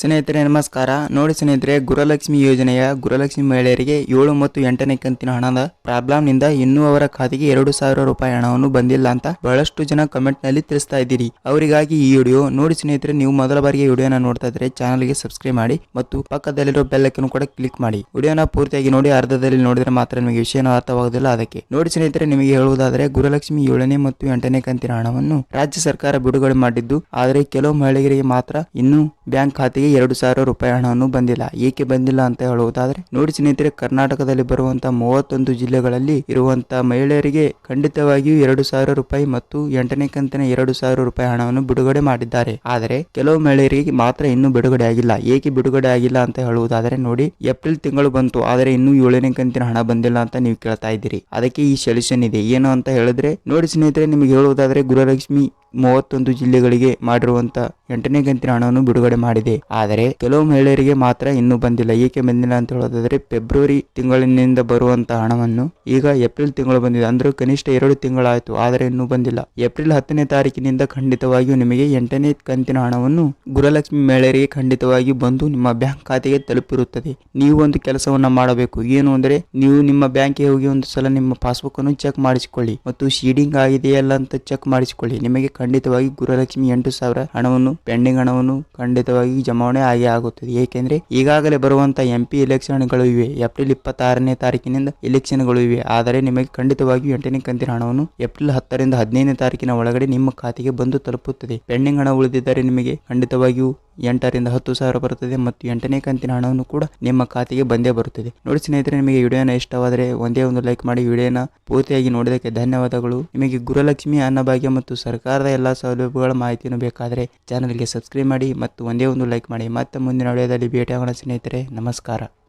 ಸ್ನೇಹಿತರೆ, ನಮಸ್ಕಾರ. ನೋಡಿ ಸ್ನೇಹಿತರೆ ಗುರುಲಕ್ಷ್ಮಿ ಯೋಜನೆಯ ಗುರುಲಕ್ಷ್ಮಿ ಮಹಿಳೆಯರಿಗೆ ಏಳು ಮತ್ತು ಎಂಟನೇ ಕಂತಿನ ಹಣದ ಪ್ರಾಬ್ಲಮ್ನಿಂದ ಇನ್ನೂ ಅವರ ಖಾತೆಗೆ ಎರಡು ಸಾವಿರ ರೂಪಾಯಿ ಹಣವನ್ನು ಬಂದಿಲ್ಲ ಅಂತ ಬಹಳಷ್ಟು ಜನ ಕಮೆಂಟ್ನಲ್ಲಿ ತಿಳಿಸ್ತಾ ಇದ್ದೀರಿ. ಅವರಿಗಾಗಿ ಈ ವಿಡಿಯೋ. ನೋಡಿ ಸ್ನೇಹಿತರೆ, ನೀವು ಮೊದಲ ಬಾರಿಗೆ ವಿಡಿಯೋನ ನೋಡ್ತಾ ಇದ್ರೆ ಚಾನಲ್ಗೆ ಸಬ್ಸ್ಕ್ರೈಬ್ ಮಾಡಿ ಮತ್ತು ಪಕ್ಕದಲ್ಲಿರೋ ಬೆಲ್ ಐಕನ್ ಕೂಡ ಕ್ಲಿಕ್ ಮಾಡಿ. ವಿಡಿಯೋನ ಪೂರ್ತಿಯಾಗಿ ನೋಡಿ, ಅರ್ಧದಲ್ಲಿ ನೋಡಿದ್ರೆ ಮಾತ್ರ ನಿಮಗೆ ವಿಷಯನ ಅರ್ಥವಾಗುವುದಿಲ್ಲ. ಅದಕ್ಕೆ ನೋಡಿ ಸ್ನೇಹಿತರೆ, ನಿಮಗೆ ಹೇಳುವುದಾದರೆ ಗುರುಲಕ್ಷ್ಮಿ ಏಳನೇ ಮತ್ತು ಎಂಟನೇ ಕಂತಿನ ಹಣವನ್ನು ರಾಜ್ಯ ಸರ್ಕಾರ ಬಿಡುಗಡೆ ಮಾಡಿದ್ದು, ಆದರೆ ಕೆಲವು ಮಹಿಳೆಯರಿಗೆ ಮಾತ್ರ ಇನ್ನೂ ಬ್ಯಾಂಕ್ ಖಾತೆಗೆ ಎರಡು ಸಾವಿರ ರೂಪಾಯಿ ಹಣವನ್ನು ಬಂದಿಲ್ಲ. ಏಕೆ ಬಂದಿಲ್ಲ ಅಂತ ಹೇಳುವುದಾದ್ರೆ, ನೋಡಿ ಸ್ನೇಹಿತರೆ, ಕರ್ನಾಟಕದಲ್ಲಿ ಬರುವಂತಹ ಮೂವತ್ತೊಂದು ಜಿಲ್ಲೆಗಳಲ್ಲಿ ಇರುವಂತಹ ಮಹಿಳೆಯರಿಗೆ ಖಂಡಿತವಾಗಿಯೂ ಎರಡು ಸಾವಿರ ರೂಪಾಯಿ ಮತ್ತು ಎಂಟನೇ ಕಂತಿನ ಎರಡು ಸಾವಿರ ರೂಪಾಯಿ ಹಣವನ್ನು ಬಿಡುಗಡೆ ಮಾಡಿದ್ದಾರೆ. ಆದರೆ, ಕೆಲವು ಮಹಿಳೆಯರಿಗೆ ಮಾತ್ರ ಇನ್ನೂ ಬಿಡುಗಡೆ ಆಗಿಲ್ಲ. ಏಕೆ ಬಿಡುಗಡೆ ಆಗಿಲ್ಲ ಅಂತ ಹೇಳುವುದಾದರೆ, ನೋಡಿ, ಏಪ್ರಿಲ್ ತಿಂಗಳು ಬಂತು, ಆದರೆ ಇನ್ನೂ ಏಳನೇ ಕಂತಿನ ಹಣ ಬಂದಿಲ್ಲ ಅಂತ ನೀವು ಕೇಳ್ತಾ ಇದ್ದೀರಿ. ಅದಕ್ಕೆ ಈ ಸೊಲ್ಯೂಷನ್ ಇದೆ. ಏನು ಅಂತ ಹೇಳಿದ್ರೆ, ನೋಡಿ ಸ್ನೇಹಿತರೆ, ನಿಮಗೆ ಹೇಳುವುದಾದರೆ, ಗೃಹಲಕ್ಷ್ಮಿ ಮೂವತ್ತೊಂದು ಜಿಲ್ಲೆಗಳಿಗೆ ಮಾಡಿರುವಂತ ಎಂಟನೇ ಕಂತಿನ ಹಣವನ್ನು ಬಿಡುಗಡೆ ಮಾಡಿದೆ. ಆದರೆ ಕೆಲವು ಮಹಿಳೆಯರಿಗೆ ಮಾತ್ರ ಇನ್ನೂ ಬಂದಿಲ್ಲ. ಏಕೆ ಬಂದಿಲ್ಲ ಅಂತ ಹೇಳೋದಾದ್ರೆ ಫೆಬ್ರವರಿ ತಿಂಗಳಿನಿಂದ ಬರುವಂತಹ ಹಣವನ್ನು ಈಗ ಏಪ್ರಿಲ್ ತಿಂಗಳು ಬಂದಿದೆ. ಅಂದ್ರೆ ಕನಿಷ್ಠ ಎರಡು ತಿಂಗಳಾಯಿತು, ಆದರೆ ಇನ್ನೂ ಬಂದಿಲ್ಲ. ಏಪ್ರಿಲ್ ಹತ್ತನೇ ತಾರೀಕಿನಿಂದ ಖಂಡಿತವಾಗಿಯೂ ನಿಮಗೆ ಎಂಟನೇ ಕಂತಿನ ಹಣವನ್ನು ಗುರುಲಕ್ಷ್ಮಿ ಮಹಿಳೆಯರಿಗೆ ಖಂಡಿತವಾಗಿ ಬಂದು ನಿಮ್ಮ ಬ್ಯಾಂಕ್ ಖಾತೆಗೆ ತಲುಪಿರುತ್ತದೆ. ನೀವು ಒಂದು ಕೆಲಸವನ್ನ ಮಾಡಬೇಕು. ಏನು ಅಂದ್ರೆ ನೀವು ನಿಮ್ಮ ಬ್ಯಾಂಕಿಗೆ ಹೋಗಿ ಒಂದು ಸಲ ನಿಮ್ಮ ಪಾಸ್ಬುಕ್ ಅನ್ನು ಚೆಕ್ ಮಾಡಿಸಿಕೊಳ್ಳಿ. ಮತ್ತು ಶೀಡಿಂಗ್ ಆಗಿದೆಯಲ್ಲ ಅಂತ ಚೆಕ್ ಮಾಡಿಸಿಕೊಳ್ಳಿ. ನಿಮಗೆ ಖಂಡಿತವಾಗಿ ಗುರುಲಕ್ಷ್ಮಿ ಎಂಟು ಸಾವಿರ ಹಣವನ್ನು ಪೆಂಡಿಂಗ್ ಹಣವನ್ನು ಖಂಡಿತವಾಗಿ ಜಮಾವಣೆ ಆಗಿ ಆಗುತ್ತದೆ. ಏಕೆಂದರೆ ಈಗಾಗಲೇ ಬರುವಂತಹ ಎಂ ಪಿ ಎಲೆಕ್ಷನ್ಗಳು ಇವೆ. ಏಪ್ರಿಲ್ ಇಪ್ಪತ್ತಾರನೇ ತಾರೀಕಿನಿಂದ ಎಲೆಕ್ಷನ್ಗಳು ಇವೆ. ಆದರೆ ನಿಮಗೆ ಖಂಡಿತವಾಗಿ ಎಂಟನೇ ಕಂತಿನ ಹಣವನ್ನು ಏಪ್ರಿಲ್ ಹತ್ತರಿಂದ ಹದಿನೈದನೇ ತಾರೀಕಿನ ಒಳಗಡೆ ನಿಮ್ಮ ಖಾತೆಗೆ ಬಂದು ತಲುಪುತ್ತದೆ. ಪೆಂಡಿಂಗ್ ಹಣ ಉಳಿದಿದ್ದರೆ ನಿಮಗೆ ಖಂಡಿತವಾಗಿಯೂ ಎಂಟರಿಂದ ಹತ್ತು ಸಾವಿರ ಬರುತ್ತದೆ ಮತ್ತು ಎಂಟನೇ ಕಂತಿನ ಹಣವನ್ನು ಕೂಡ ನಿಮ್ಮ ಖಾತೆಗೆ ಬಂದೇ ಬರುತ್ತದೆ. ನೋಡಿ ಸ್ನೇಹಿತರೆ, ನಿಮಗೆ ವಿಡಿಯೋನ ಇಷ್ಟವಾದರೆ ಒಂದೇ ಒಂದು ಲೈಕ್ ಮಾಡಿ ವಿಡಿಯೋನ ಪೂರ್ತಿಯಾಗಿ ನೋಡಿದ್ದಕ್ಕೆ ಧನ್ಯವಾದಗಳು. ನಿಮಗೆ ಗುರುಲಕ್ಷ್ಮಿ ಅನ್ನಭಾಗ್ಯ ಮತ್ತು ಸರ್ಕಾರದ ಎಲ್ಲ ಸೌಲಭ್ಯಗಳ ಮಾಹಿತಿಯನ್ನು ಬೇಕಾದರೆ ಚಾನಲ್ಗೆ ಸಬ್ಸ್ಕ್ರೈಬ್ ಮಾಡಿ ಮತ್ತು ಒಂದೇ ಒಂದು ಲೈಕ್ ಮಾಡಿ. ಮತ್ತೆ ಮುಂದಿನ ವಿಡಿಯೋದಲ್ಲಿ ಭೇಟಿಯಾಗೋಣ ಸ್ನೇಹಿತರೆ. ನಮಸ್ಕಾರ.